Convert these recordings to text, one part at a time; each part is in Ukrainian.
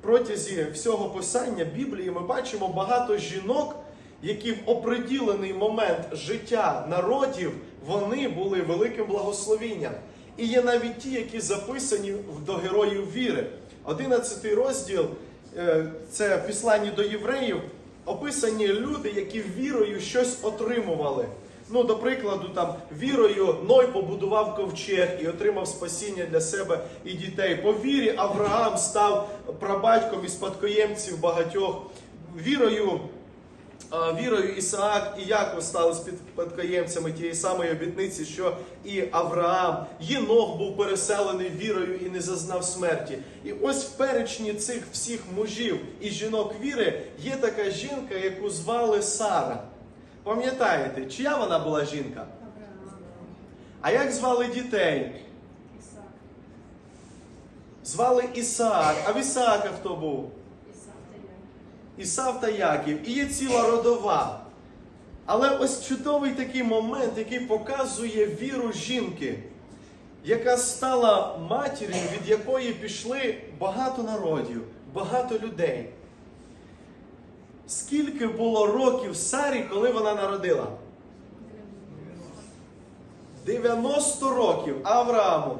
Протязі всього писання Біблії ми бачимо багато жінок, які в оприділений момент життя народів вони були великим благословінням. І є навіть ті, які записані до героїв віри. Одинадцятий розділ е, це в до євреїв, описані люди, які вірою щось отримували. Ну, до прикладу, там вірою Ной побудував ковчег і отримав спасіння для себе і дітей. По вірі Авраам став прабатьком і спадкоємців багатьох. Вірою, вірою Ісаак і Яков стали спадкоємцями тієї самої обітниці, що і Авраам. Єнох був переселений вірою і не зазнав смерті. І ось в перечні цих всіх мужів і жінок віри є така жінка, яку звали Сара. Пам'ятаєте, чия вона була жінка? А як звали дітей? Звали Ісаак. А в Ісаака хто був? Ісав та Яків. І є ціла родова. Але ось чудовий такий момент, який показує віру жінки, яка стала матір'ю, від якої пішли багато народів, багато людей. Скільки було років Сарі, коли вона народила? 90 років Аврааму.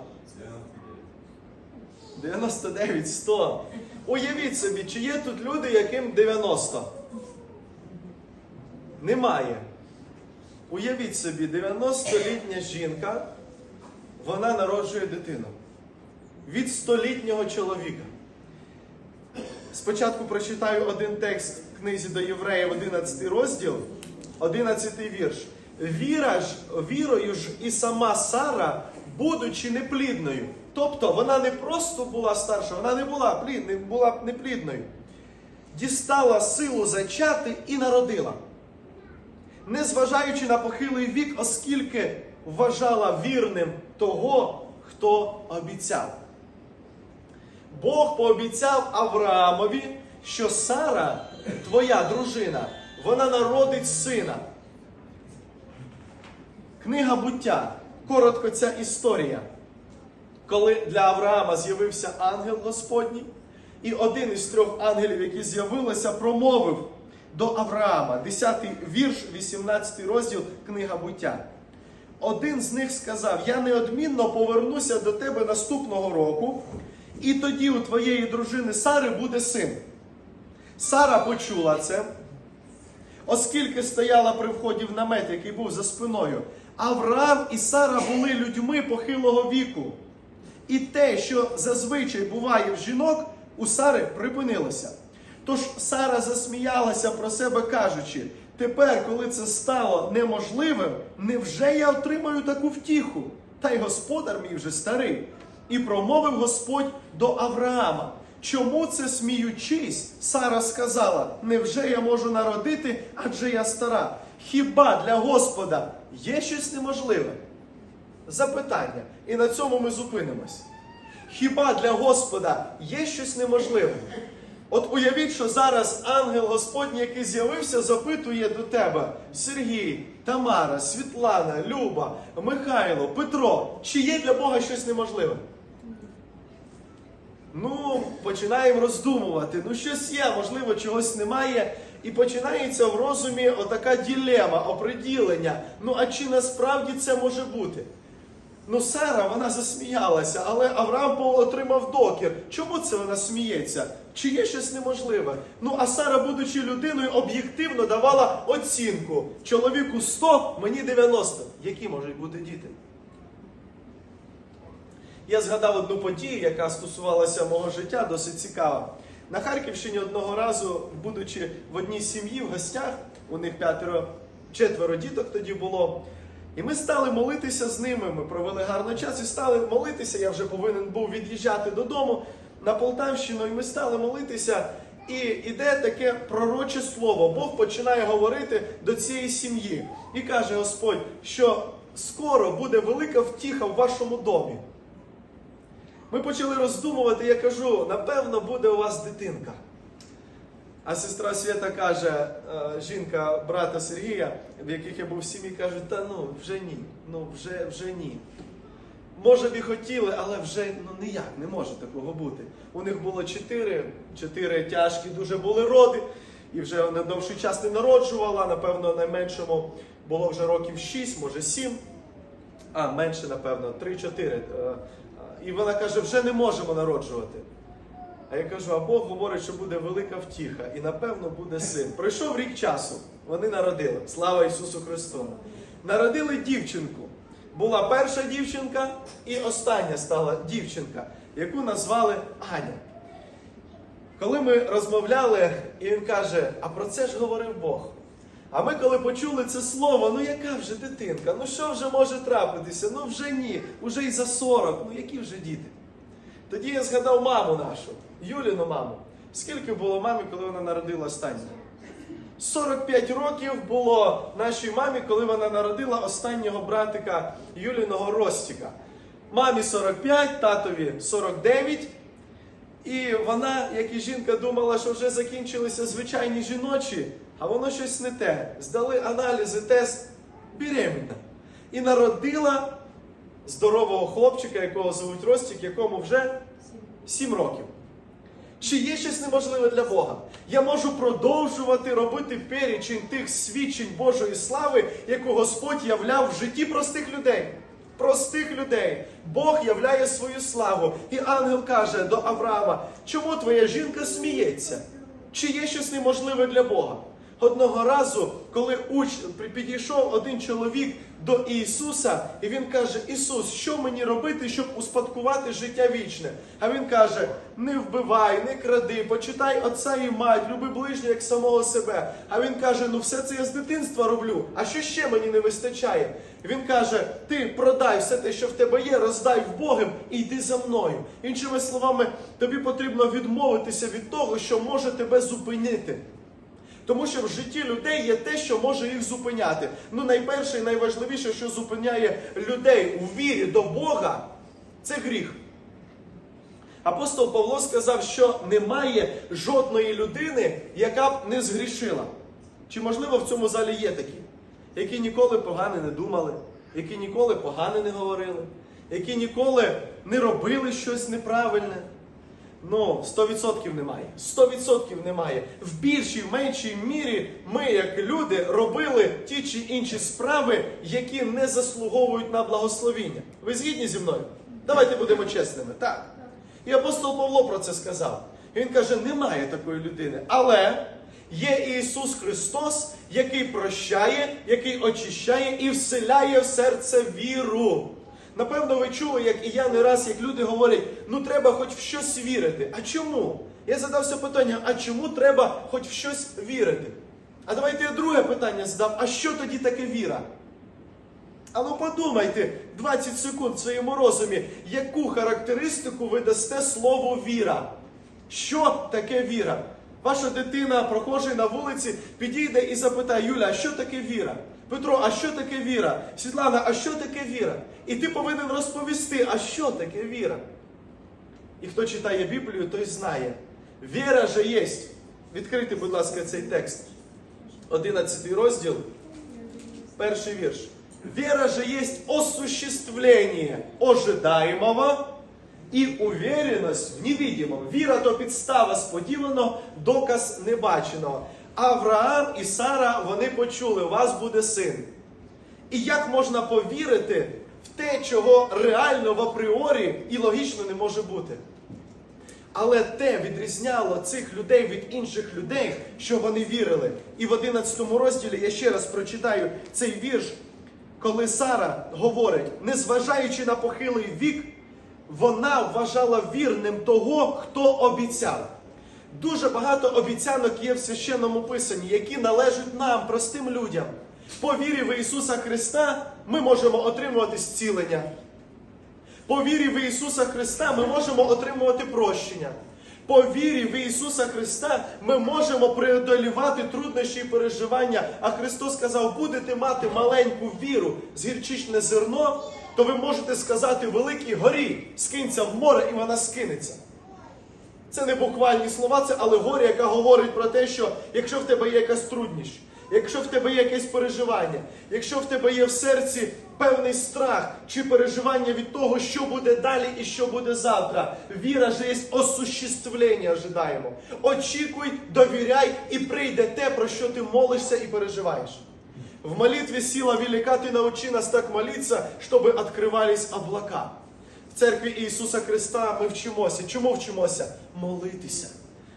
99, 100. Уявіть собі, чи є тут люди, яким 90? Немає. Уявіть собі, 90-літня жінка, вона народжує дитину від 100-літнього чоловіка. Спочатку прочитаю один текст книзі до євреїв, 11 розділ, 11 вірш. Віра ж, вірою ж і сама Сара, будучи неплідною. Тобто вона не просто була старша, вона не була, плід, не була неплідною. Дістала силу зачати і народила. Незважаючи на похилий вік, оскільки вважала вірним того, хто обіцяв. Бог пообіцяв Авраамові, що Сара, твоя дружина, вона народить сина. Книга буття. Коротко ця історія. Коли для Авраама з'явився ангел Господній, і один із трьох ангелів, які з'явилися, промовив до Авраама, 10 вірш, 18 розділ, книга буття. Один з них сказав: Я неодмінно повернуся до тебе наступного року, і тоді у твоєї дружини Сари буде син. Сара почула це, оскільки стояла при вході в намет, який був за спиною. Авраам і Сара були людьми похилого віку. І те, що зазвичай буває в жінок, у Сари припинилося. Тож Сара засміялася про себе, кажучи: тепер, коли це стало неможливим, невже я отримаю таку втіху? Та й господар мій вже старий. І промовив Господь до Авраама. Чому це сміючись? Сара сказала: Невже я можу народити, адже я стара? Хіба для Господа є щось неможливе? Запитання. І на цьому ми зупинимось. Хіба для Господа є щось неможливе? От уявіть, що зараз ангел Господній, який з'явився, запитує до тебе Сергій, Тамара, Світлана, Люба, Михайло, Петро, чи є для Бога щось неможливе? Ну, починаємо роздумувати. Ну, щось є, можливо, чогось немає. І починається в розумі отака ділема, оприділення. Ну, а чи насправді це може бути? Ну, Сара, вона засміялася, але Авраам отримав докір. Чому це вона сміється? Чи є щось неможливе? Ну, а Сара, будучи людиною, об'єктивно давала оцінку. Чоловіку 100, мені 90. Які можуть бути діти? Я згадав одну подію, яка стосувалася мого життя, досить цікава. На Харківщині одного разу, будучи в одній сім'ї в гостях, у них п'ятеро, четверо діток тоді було. І ми стали молитися з ними. Ми провели гарний час і стали молитися. Я вже повинен був від'їжджати додому на Полтавщину, і ми стали молитися. І іде таке пророче слово. Бог починає говорити до цієї сім'ї і каже Господь, що скоро буде велика втіха в вашому домі. Ми почали роздумувати, я кажу, напевно, буде у вас дитинка. А сестра Свята каже, е, жінка брата Сергія, в яких я був в сім'ї, каже, та ну вже ні, ну вже, вже ні. може б і хотіли, але вже ну ніяк не може такого бути. У них було чотири, чотири тяжкі дуже були роди, і вже на довший час не народжувала. Напевно, найменшому було вже років шість, може сім. А, менше, напевно, 3-4. І вона каже, вже не можемо народжувати. А я кажу, а Бог говорить, що буде велика втіха, і напевно буде син. Пройшов рік часу, вони народили. Слава Ісусу Христу! Народили дівчинку. Була перша дівчинка і остання стала дівчинка, яку назвали Аня. Коли ми розмовляли, і він каже: а про це ж говорив Бог. А ми, коли почули це слово, ну яка вже дитинка? Ну що вже може трапитися? Ну вже ні, уже і за 40, ну які вже діти? Тоді я згадав маму нашу, Юліну маму. Скільки було мамі, коли вона народила останню? 45 років було нашій мамі, коли вона народила останнього братика Юліного Ростіка. Мамі 45, татові 49. І вона, як і жінка, думала, що вже закінчилися звичайні жіночі, а воно щось не те. Здали аналізи, тест беременна. І народила здорового хлопчика, якого звуть Ростік, якому вже 7 років. Чи є щось неможливе для Бога? Я можу продовжувати робити перечень тих свідчень Божої слави, яку Господь являв в житті простих людей. Простих людей. Бог являє свою славу. І ангел каже до Авраама: чому твоя жінка сміється? Чи є щось неможливе для Бога? Одного разу, коли уч... підійшов один чоловік до Ісуса, і він каже: Ісус, що мені робити, щоб успадкувати життя вічне? А він каже: не вбивай, не кради, почитай отця і мать, люби ближнього як самого себе. А він каже: Ну все це я з дитинства роблю. А що ще мені не вистачає? Він каже: Ти продай все те, що в тебе є, роздай в Богом і йди за мною. Іншими словами, тобі потрібно відмовитися від того, що може тебе зупинити. Тому що в житті людей є те, що може їх зупиняти. Ну, найперше і найважливіше, що зупиняє людей у вірі до Бога, це гріх. Апостол Павло сказав, що немає жодної людини, яка б не згрішила. Чи можливо в цьому залі є такі, які ніколи погане не думали, які ніколи погане не говорили, які ніколи не робили щось неправильне? Ну, 100% немає. 100% немає. В більшій, в меншій мірі ми, як люди, робили ті чи інші справи, які не заслуговують на благословіння. Ви згідні зі мною? Давайте будемо чесними. Так. І апостол Павло про це сказав. Він каже: немає такої людини. Але є Ісус Христос, який прощає, який очищає і вселяє в серце віру. Напевно, ви чули, як і я не раз, як люди говорять, ну треба хоч в щось вірити. А чому? Я задався питання, а чому треба хоч в щось вірити? А давайте я друге питання задам: а що тоді таке віра? А ну подумайте 20 секунд в своєму розумі, яку характеристику ви дасте слову віра? Що таке віра? Ваша дитина, прохожий на вулиці, підійде і запитає, Юля, а що таке віра? Петро, а що таке віра? Світлана, а що таке віра? І ти повинен розповісти, а що таке віра? І хто читає Біблію, той знає. Віра же є. Відкрийте, будь ласка, цей текст. 11 розділ, перший вірш. Вера же есть осуществление ожидаемого і уверенность в невидимом. Віра то підстава сподіваного, доказ небаченого. Авраам і Сара вони почули, у вас буде син. І як можна повірити в те, чого реально в апріорі і логічно не може бути? Але те відрізняло цих людей від інших людей, що вони вірили. І в 11 розділі я ще раз прочитаю цей вірш, коли Сара говорить, незважаючи на похилий вік, вона вважала вірним того, хто обіцяв. Дуже багато обіцянок є в священному писанні, які належать нам, простим людям. По вірі в Ісуса Христа ми можемо отримувати зцілення. По вірі в Ісуса Христа ми можемо отримувати прощення. По вірі в Ісуса Христа ми можемо преодолівати труднощі і переживання. А Христос сказав, будете мати маленьку віру з гірчичне зерно, то ви можете сказати великій горі, скинься в море, і вона скинеться. Це не буквальні слова, це алегорія, яка говорить про те, що якщо в тебе є якась трудність, якщо в тебе є якесь переживання, якщо в тебе є в серці певний страх чи переживання від того, що буде далі і що буде завтра, віра же є осуществлення, ожидаємо. Очікуй, довіряй і прийде те, про що ти молишся і переживаєш. В молитве сила велика, ты научи нас так молиться, чтобы открывались облака. Церкві Ісуса Христа ми вчимося. Чому вчимося? Молитися.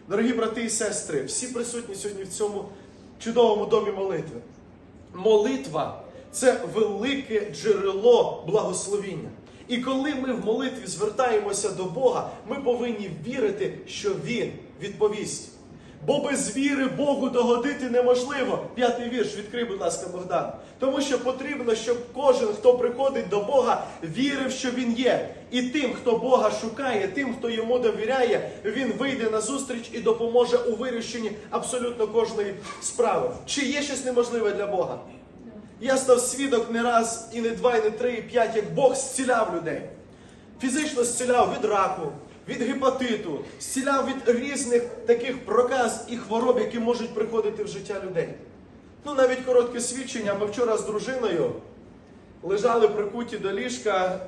Дорогі брати і сестри, всі присутні сьогодні в цьому чудовому домі молитви. Молитва це велике джерело благословіння. І коли ми в молитві звертаємося до Бога, ми повинні вірити, що Він відповість. Бо без віри Богу догодити неможливо. П'ятий вірш, відкрий, будь ласка, Богдан. Тому що потрібно, щоб кожен, хто приходить до Бога, вірив, що Він є. І тим, хто Бога шукає, тим, хто йому довіряє, він вийде на зустріч і допоможе у вирішенні абсолютно кожної справи. Чи є щось неможливе для Бога? Я став свідок не раз, і не два, і не три, і п'ять, як Бог зціляв людей. Фізично зціляв від раку, від гепатиту, зціляв від різних таких проказ і хвороб, які можуть приходити в життя людей. Ну, навіть коротке свідчення. Ми вчора з дружиною лежали прикуті до ліжка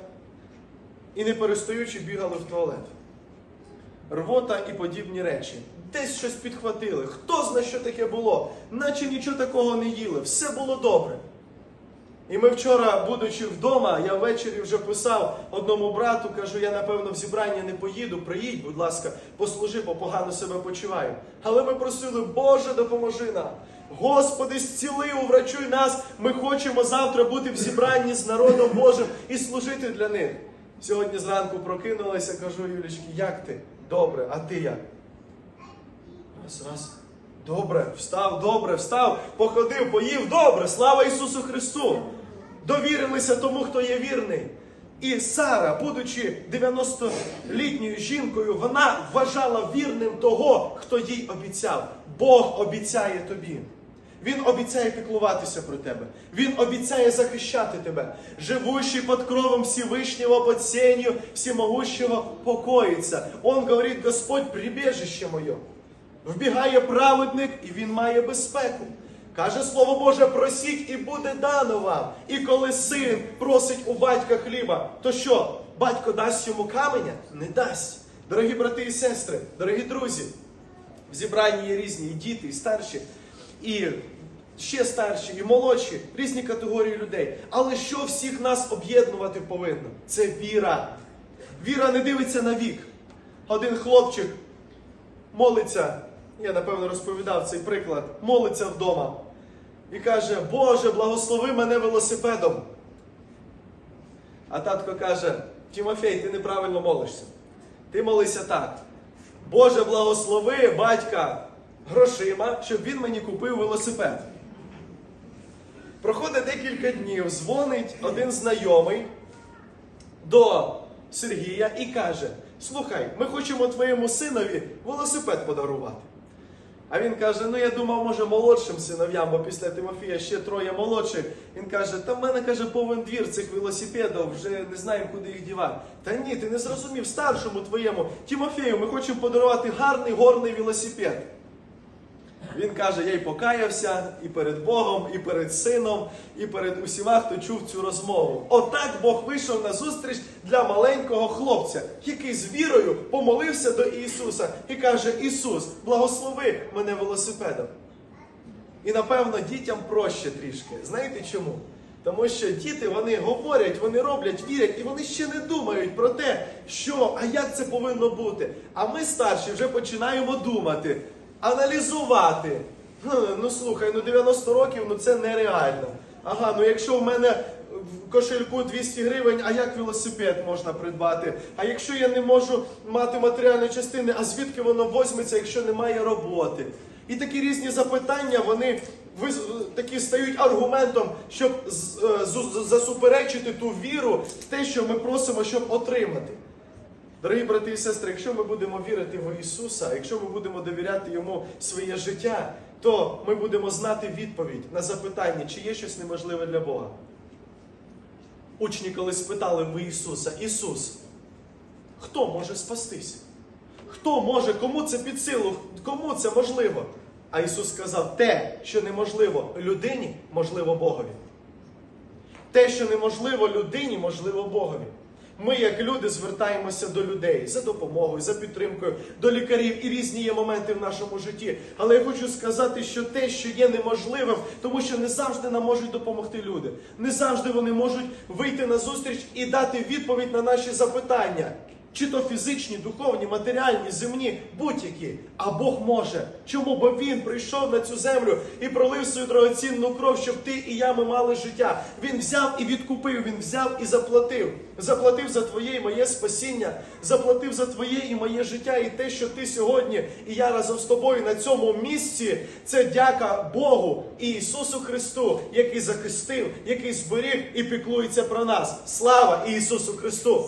і не перестаючи бігали в туалет. Рвота і подібні речі. Десь щось підхватили. Хто знає, що таке було? Наче нічого такого не їли. Все було добре. І ми вчора, будучи вдома, я ввечері вже писав одному брату, кажу, я напевно в зібрання не поїду, приїдь, будь ласка, послужи, бо погано себе почуваю. Але ми просили, Боже, допоможи нам. Господи, зціли, уврачуй нас. Ми хочемо завтра бути в зібранні з народом Божим і служити для них. Сьогодні зранку прокинулася, кажу, Юлічки, як ти? Добре, а ти як? Раз, раз. Добре, встав, добре, встав, походив, поїв, добре, слава Ісусу Христу! Довірилися тому, хто є вірний. І Сара, будучи 90-літньою жінкою, вона вважала вірним того, хто їй обіцяв. Бог обіцяє тобі. Він обіцяє піклуватися про тебе. Він обіцяє захищати тебе. Живущий под кровом Всевышнего, под сенью всемогущего покоїться. Он говорить, Господь, прибіжище моє. Вбігає праведник, і він має безпеку. Каже Слово Боже, просіть і буде дано вам. І коли син просить у батька хліба, то що? Батько дасть йому каменя? Не дасть. Дорогі брати і сестри, дорогі друзі, в зібранні є різні і діти, і старші, і ще старші, і молодші, різні категорії людей. Але що всіх нас об'єднувати повинно? Це віра. Віра не дивиться на вік. Один хлопчик молиться, я напевно розповідав цей приклад, молиться вдома і каже: Боже, благослови мене велосипедом. А татко каже: Тімофей, ти неправильно молишся. Ти молися так. Боже, благослови батька грошима, щоб він мені купив велосипед. Проходить декілька днів, дзвонить один знайомий до Сергія і каже: Слухай, ми хочемо твоєму синові велосипед подарувати. А він каже: ну я думав, може молодшим синов'ям, бо після Тимофія ще троє молодших. Він каже, та в мене каже повен двір цих велосипедів, вже не знаємо, куди їх дівати. Та ні, ти не зрозумів старшому твоєму Тимофію, ми хочемо подарувати гарний горний велосипед. Він каже: я й покаявся і перед Богом, і перед сином, і перед усіма, хто чув цю розмову. Отак Бог вийшов на зустріч для маленького хлопця, який з вірою помолився до Ісуса і каже: Ісус, благослови мене велосипедом. І напевно дітям проще трішки. Знаєте чому? Тому що діти вони говорять, вони роблять, вірять, і вони ще не думають про те, що, а як це повинно бути. А ми старші вже починаємо думати, аналізувати. Ну слухай, ну 90 років, ну це нереально. Ага, ну якщо в мене в кошельку 200 гривень, а як велосипед можна придбати? А якщо я не можу мати матеріальної частини, а звідки воно возьметься, якщо немає роботи? І такі різні запитання, вони такі стають аргументом, щоб е, засуперечити ту віру в те, що ми просимо, щоб отримати. Дорогі брати і сестри, якщо ми будемо вірити в Ісуса, якщо ми будемо довіряти Йому своє життя, то ми будемо знати відповідь на запитання, чи є щось неможливе для Бога. Учні колись спитали в Ісуса, Ісус, хто може спастись? Хто може, кому це під силу, кому це можливо? А Ісус сказав, те, що неможливо людині, можливо Богові. Те, що неможливо людині, можливо Богові. Ми, як люди, звертаємося до людей за допомогою, за підтримкою, до лікарів і різні є моменти в нашому житті. Але я хочу сказати, що те, що є неможливим, тому що не завжди нам можуть допомогти люди. Не завжди вони можуть вийти на зустріч і дати відповідь на наші запитання. Чи то фізичні, духовні, матеріальні, земні, будь-які. А Бог може. Чому? Бо Він прийшов на цю землю і пролив свою дорогоцінну кров, щоб ти і я ми мали життя. Він взяв і відкупив, він взяв і заплатив. Заплатив за твоє і моє спасіння, заплатив за твоє і моє життя. І те, що ти сьогодні і я разом з тобою на цьому місці, це дяка Богу і Ісусу Христу, який захистив, який зберіг і піклується про нас. Слава Ісусу Христу!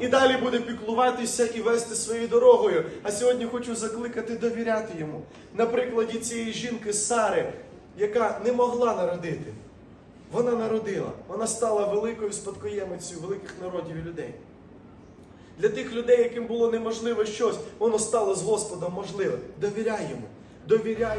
І далі буде піклуватися і вести своєю дорогою. А сьогодні хочу закликати довіряти йому. На прикладі цієї жінки Сари, яка не могла народити. Вона народила, вона стала великою спадкоємицею великих народів і людей. Для тих людей, яким було неможливо щось, воно стало з Господом можливе. Довіряй йому. Довіряй.